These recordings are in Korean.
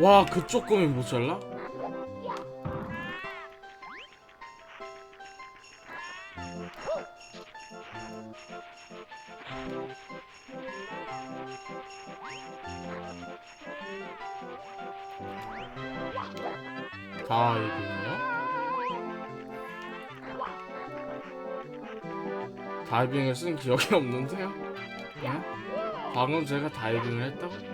와, 그 조금이 모자라? 다이빙이요? 다이빙을 쓴 기억이 없는데요? 네? 방금 제가 다이빙을 했다고?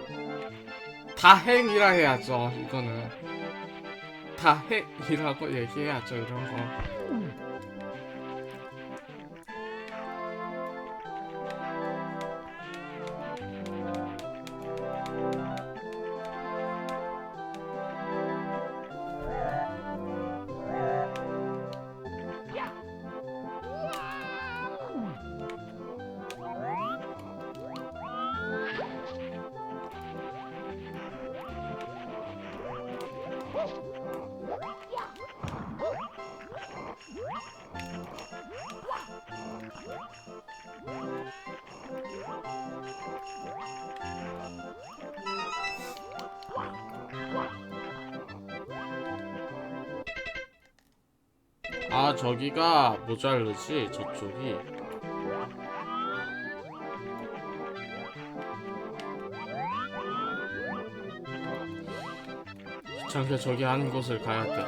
다행이라 해야죠 이거는. 다행이라고 얘기해야죠 이런 거 아 저기가 모자르지? 저쪽이? 귀찮게 저기 한 곳을 가야 돼.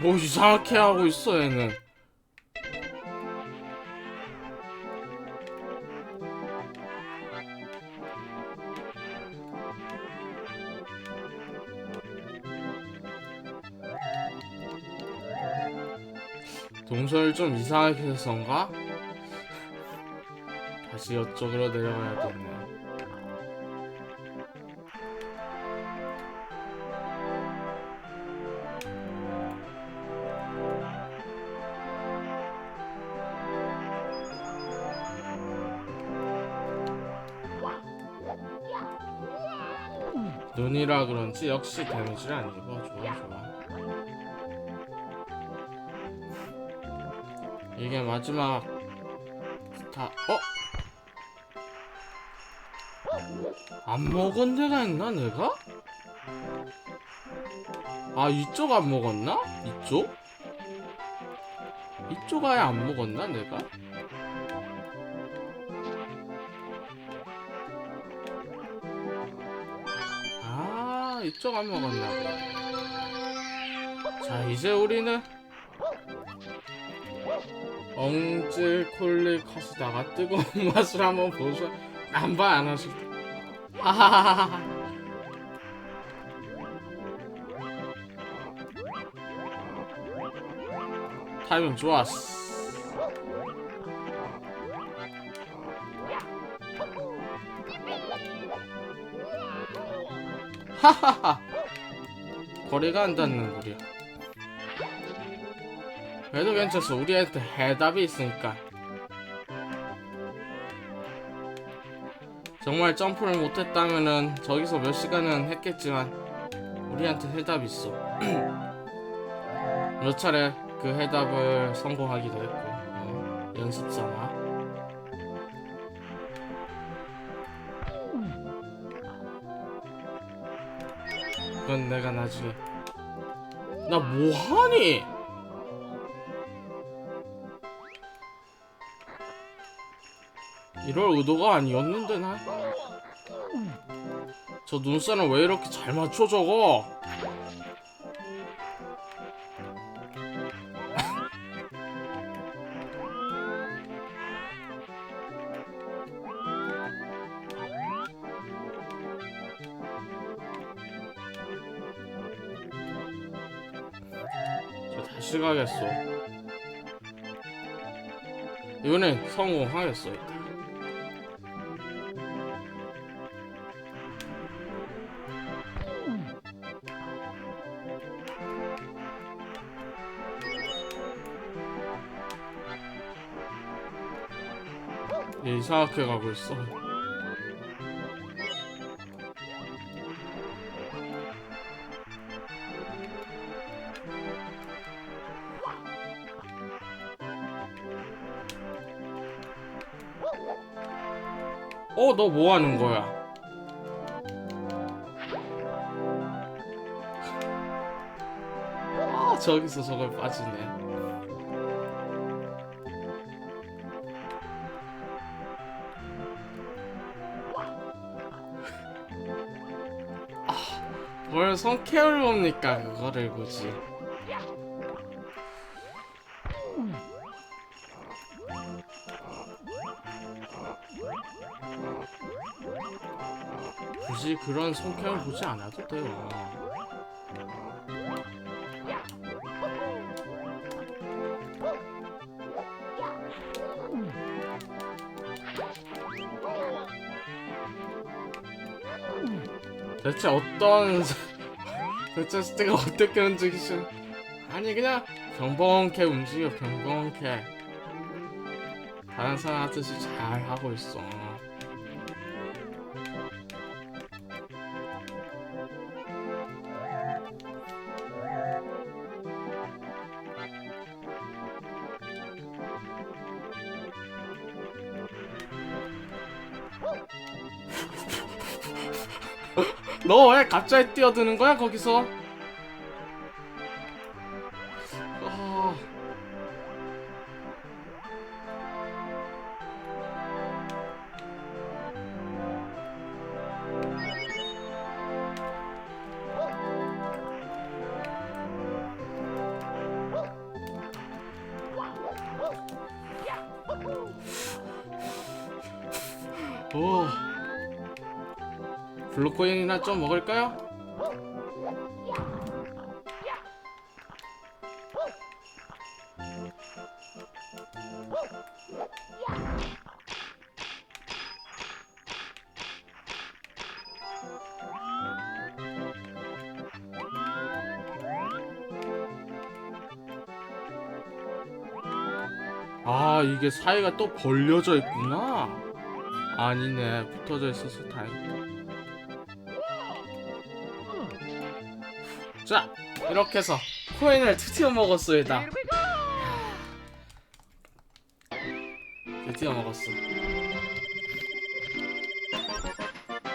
뭐 이상하게 하고 있어 얘는 동선을 좀 이상하게 해서인가? 다시 이쪽으로 내려가야겠네. 눈이라 그런지 역시 데미지를 안 입어. 좋아, 좋아. 이게 마지막 다 어? 안 먹은 데가 있나 내가? 아 이쪽 안 먹었나? 이쪽? 이쪽 아예 안 먹었나 내가? 아 이쪽 안 먹었나 봐. 자 이제 우리는 엉질 콜릭 하시다가 뜨거운 맛을 한번 보셔. 남바 안 하실 하하하하. 타이밍 좋았어. 하하하. 거리가 안 닿는 거리야 그래도 괜찮어. 우리한테 해답이 있으니까. 정말 점프를 못했다면은 저기서 몇 시간은 했겠지만 우리한테 해답이 있어. 몇 차례 그 해답을 성공하기도 했고 어, 연습 삼아. 그건 내가 나중에 나 뭐하니? 이럴 의도가 아니었는데 나. 저 눈살은 왜 이렇게 잘 맞춰 저거? 저 다시 가겠어. 이번엔 성공하였소이다. 이상하게 가고 있어. 어, 너 뭐 하는 거야? 아, 저기서 저걸 빠지네. 성케어를 봅니까, 그거를 굳이. 굳이 그런 성격을 보지 않아도 돼요. 대체 어떤 대체 스테가 어떻게 움직이시? 아니 그냥 병범케 움직여 병범케 다른 사람 하듯이 잘 하고 있어. 너 왜 갑자기 뛰어드는 거야 거기서? 아... 오. 블루코인이나 좀 먹을까요? 아 이게 사이가 또 벌려져 있구나 아니네 붙어져 있어서 다행이다 자 이렇게 해서 코인을 드디어 먹었소이다. 드디어 먹었어.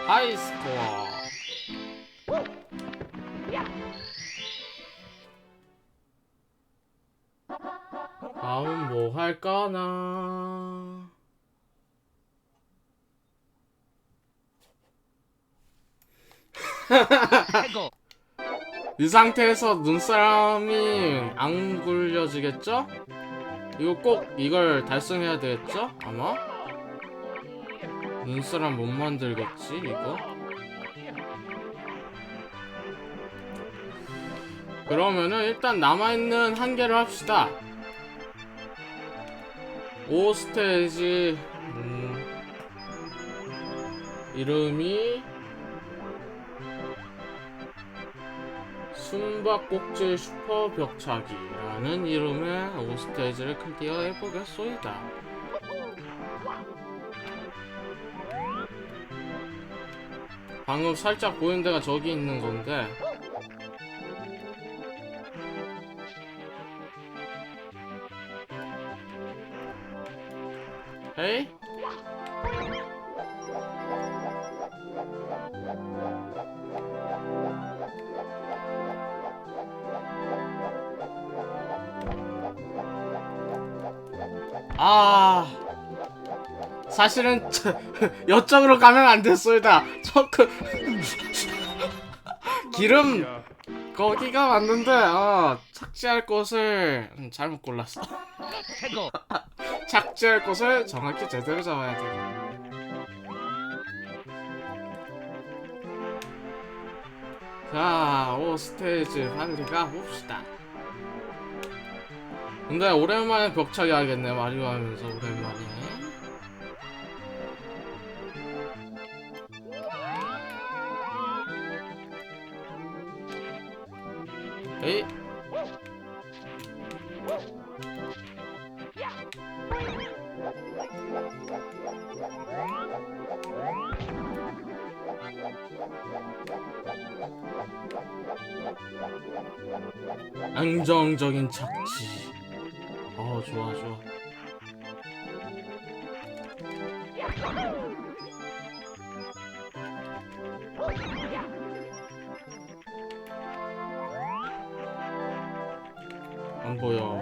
하이 스코어. 다음 뭐 할까나 이 상태에서 눈사람이 안 굴려지겠죠? 이거 꼭 이걸 달성해야 되겠죠? 아마? 눈사람 못 만들겠지 이거? 그러면은 일단 남아있는 한 개를 합시다 5 스테이지 음, 이름이 숨바꼭질 슈퍼 벽차기라는 이름의 5스테이지를 클리어해 보겠소이다. 방금 살짝 보인 데가 저기 있는 건데 에이? 아 사실은 저, 여쪽으로 가면 안 됐소이다. 저그 기름 거기가 맞는데 어, 착지할 곳을 음, 잘못 골랐어. 착지할 곳을 정확히 제대로 잡아야 돼. 자, 오 스테이지 빨리 가봅시다. 근데 오랜만에 벽차기 하겠네 마리오 하면서 오랜만에. 에이. 안정적인 착지 어 좋아 좋아 안 보여.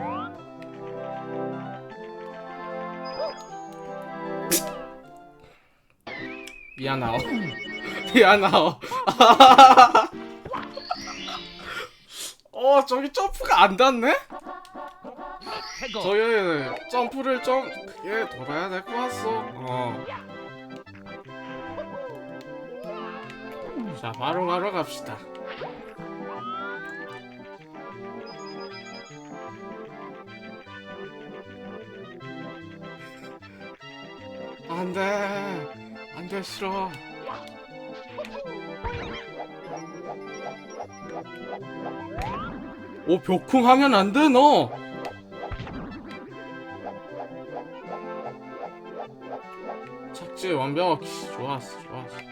미안하오. 미안하오. 어 저기 점프가 안 닿네? 저기 점프를 좀 크게 돌아야 될 것 같소. 어. 자, 바로 바로 갑시다. 안 돼. 안 돼, 싫어. 오, 벽쿵 하면 안 돼, 너. 완벽 좋았어 좋았어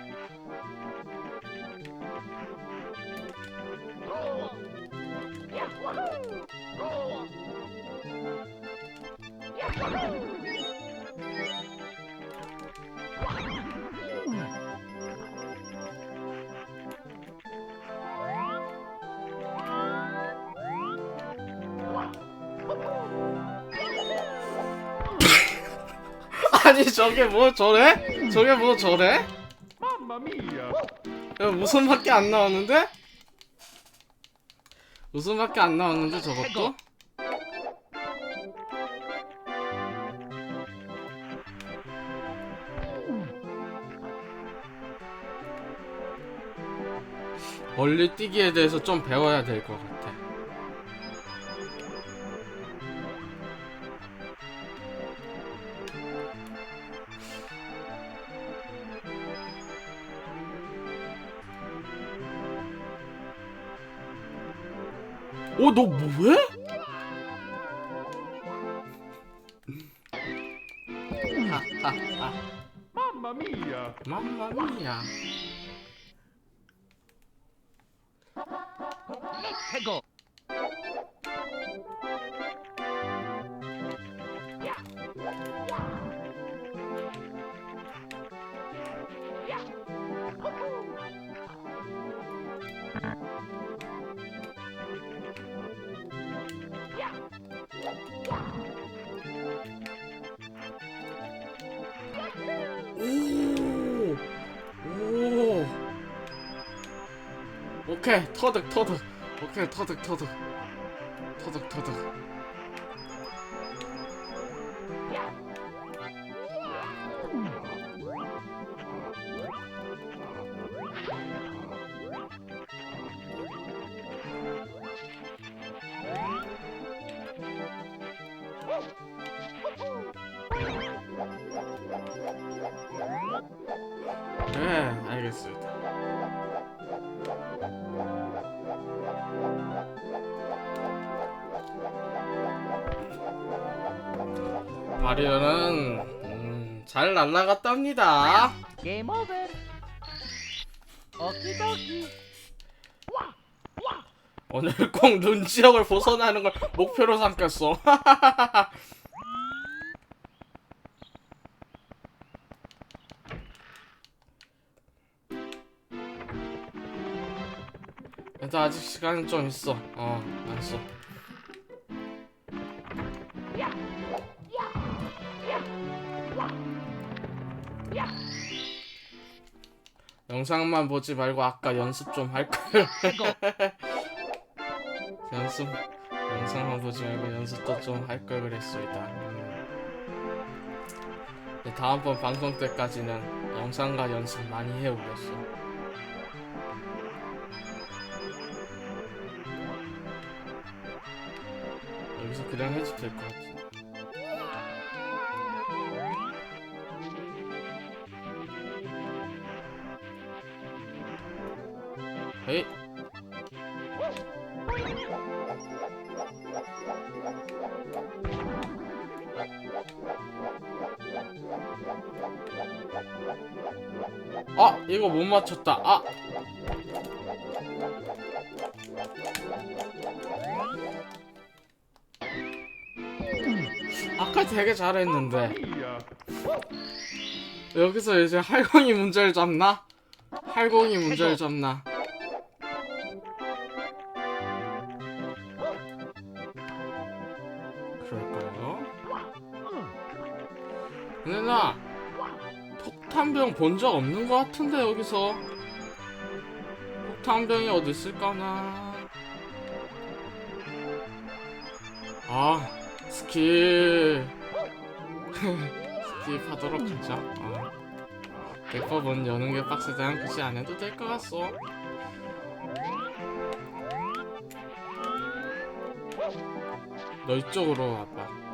아니 저게 뭐 저래? 저게 뭐 저래? 야, 웃음밖에 안 나왔는데? 웃음밖에 안 나왔는데 저것도? 멀리 뛰기에 대해서 좀 배워야 될 것 같아. 어, 너 뭐해? 맘마미야 맘마미야. 오케이, 터득, 터득. 오케이, 터득, 터득. 터득, 터득. 마리오는 음, 잘 날라갔답니다. 게임 오버 오키도키 오늘 꼭 눈 지역을 벗어나는 걸 목표로 삼겠어. 일단 아직 시간이 좀 있어. 어, 안 써. 영상만 보지 말고 아까 연습 좀 할 걸. 해거 연습 영상만 보지 말고 연습도 좀 할 걸 그랬소이다. 음. 근데 다음번 방송 때까지는 영상과 연습 많이 해오겠어. 여기서 그냥 해도 될 것 같아. 헤이. 아 이거 못 맞췄다. 아. 아까 되게 잘했는데. 여기서 이제 할공이 문제를 잡나? 할공이 문제를 잡나? 근데 나 폭탄병 본 적 없는 것 같은데 여기서 폭탄병이 어디 있을까나? 아 스킵 스킵하도록 하자. 어. 100법은 여는 게 빡세다면 굳이 안 해도 될 것 같소. 너 이쪽으로 와봐.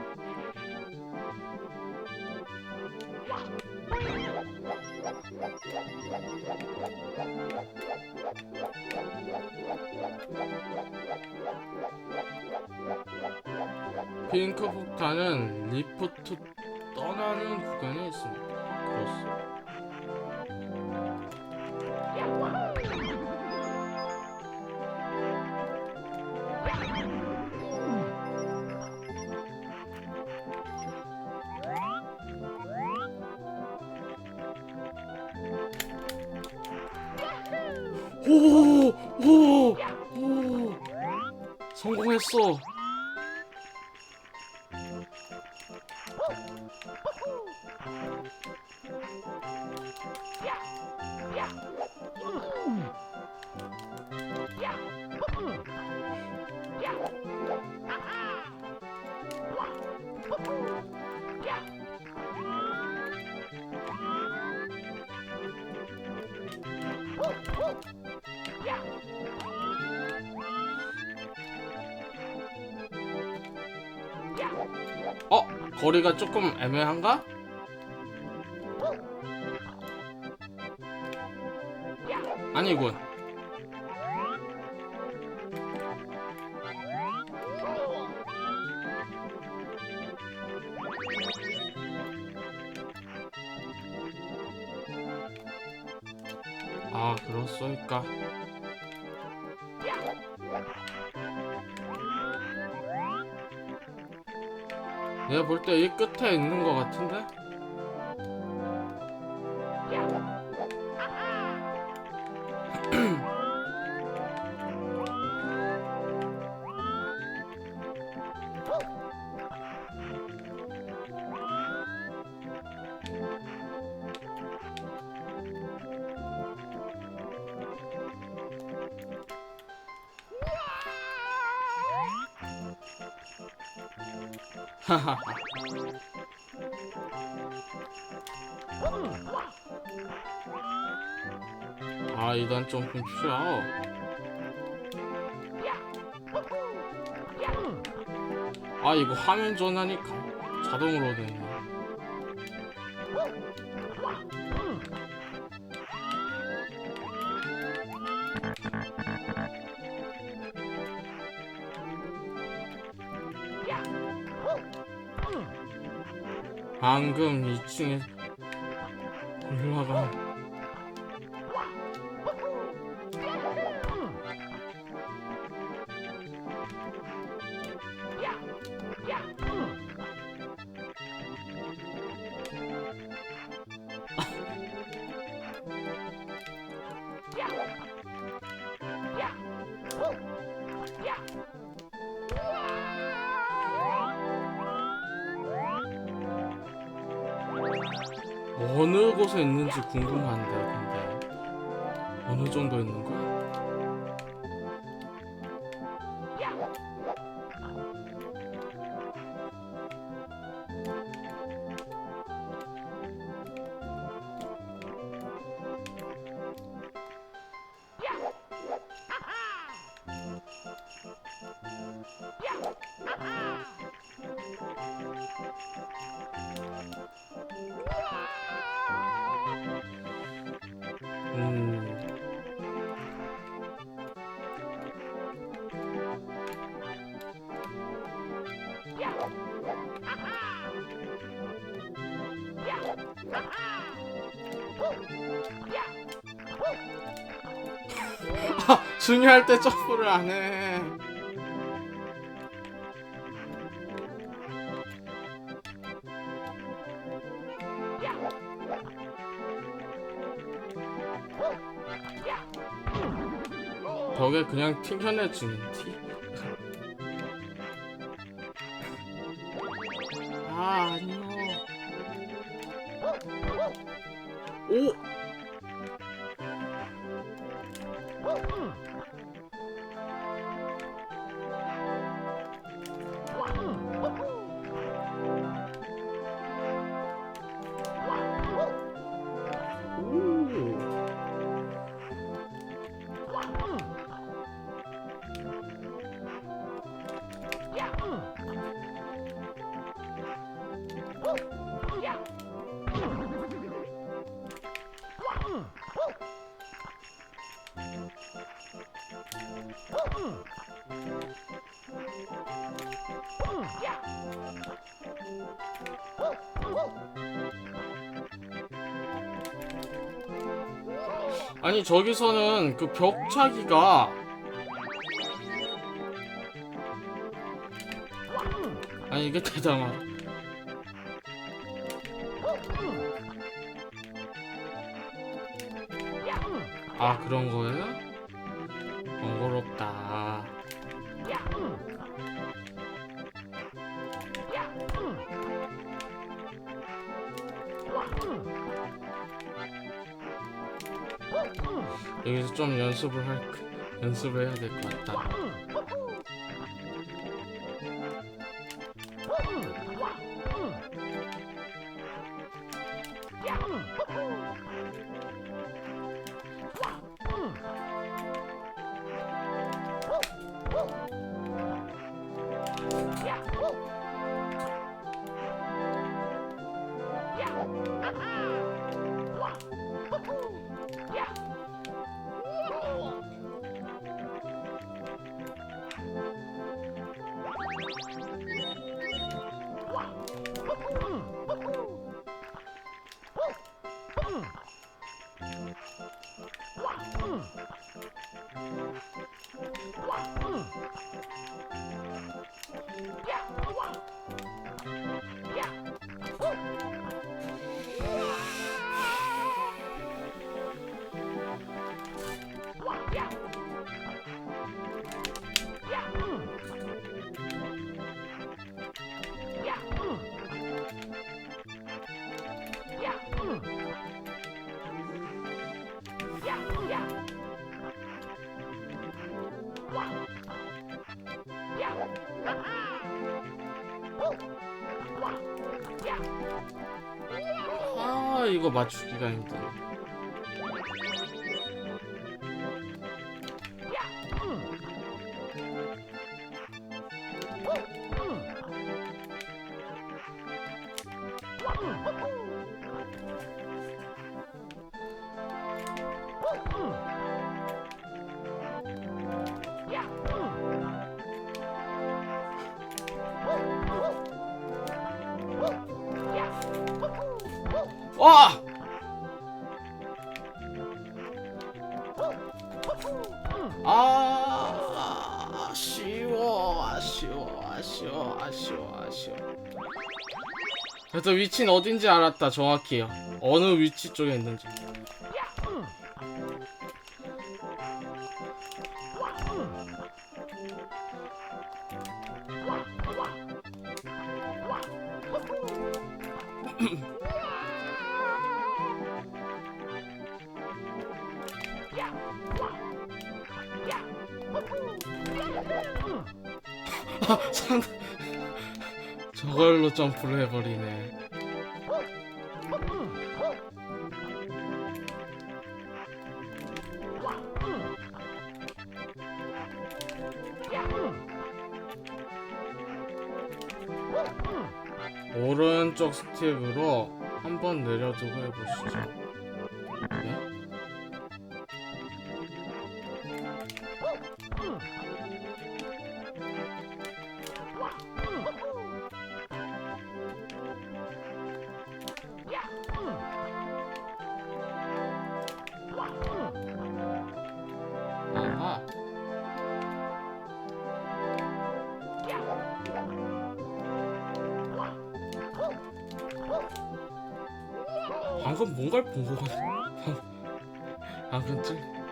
폭탄은 리프트 떠나는 구간에 있습니다. 그렇습니다. 오, 오, 오, 성공했어. 어, 거리가 조금 애매한가? 아니군. 아, 그렇소니까. 내가 볼 때 이 끝에 있는 것 같은데? 아, 이단 점프 쉬워. 아, 이거 화면 전환이 가- 자동으로 되네. 방금 2층에 어느 곳에 있는지 궁금한데 근데 어느 정도 있는 거야? 때 점프를 안 해. 벽에 그냥 튕겨내주는 티? 아니 저기서는 그 벽차기가 아니 이게 대담아 아 그런 거예요? 좀 연습을 할 연습을 해야 될 것 같다. 아 거 맞추기가 힘드네 아쉬워 아쉬워 아쉬워. 그래도 위치는 어딘지 알았다 정확히요 어느 위치 쪽에 있는지. 아, 참 저걸로 점프를 해버리네 오른쪽 스텝으로 한 번 내려두고 해보시죠 네? 방금 뭔가를 본거 같아. 방금쯤.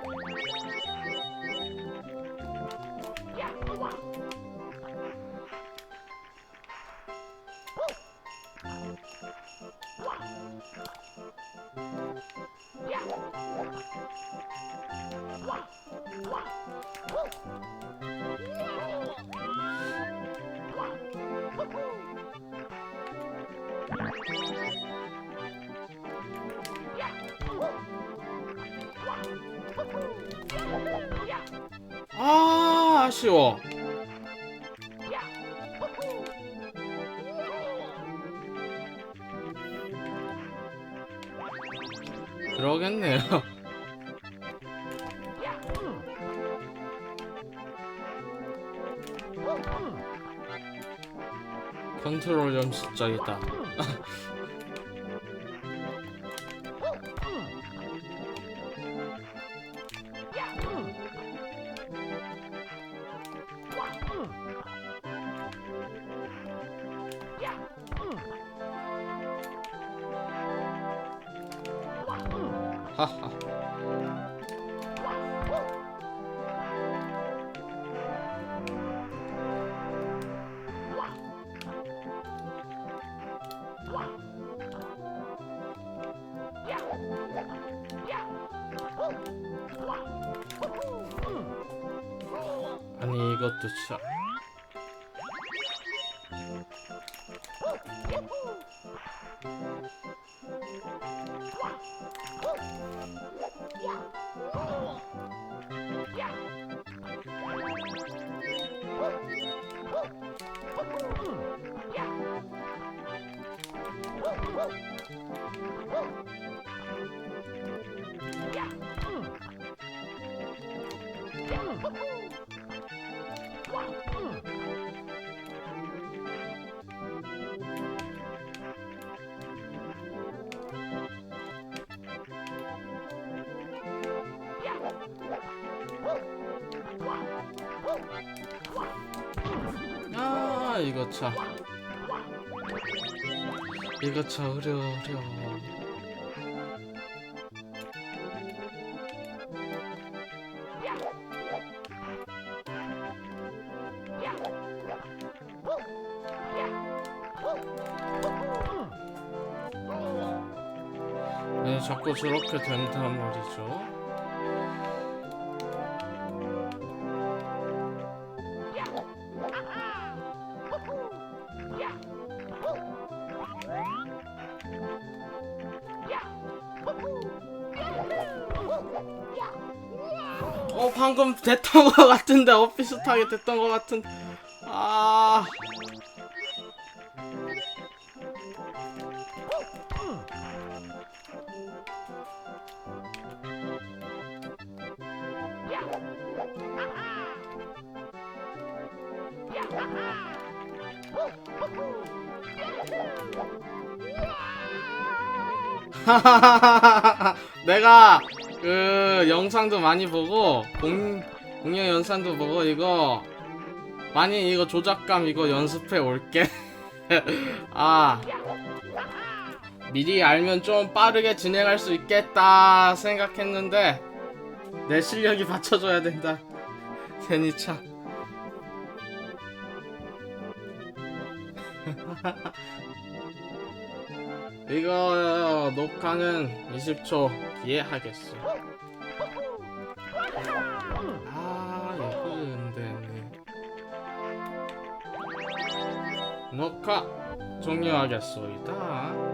아 아쉬워. 그러겠네요. 컨트롤 좀 시작이다. 아니 이것 이거 참. 이거 참 어려 어려. 네, 자꾸 저렇게 된단 말이죠. 방금 됐던 것 같은데 어 비슷하게 됐던 것 같은. 아. 내가 그 영상도 많이 보고 공 공연 영상도 보고 이거 많이 이거 조작감 이거 연습해 올게. 아 미리 알면 좀 빠르게 진행할 수 있겠다 생각했는데 내 실력이 받쳐줘야 된다. 참. 이거 녹화는 20초 뒤에 하겠어. 아, 되네. 녹화 종료하겠소이다.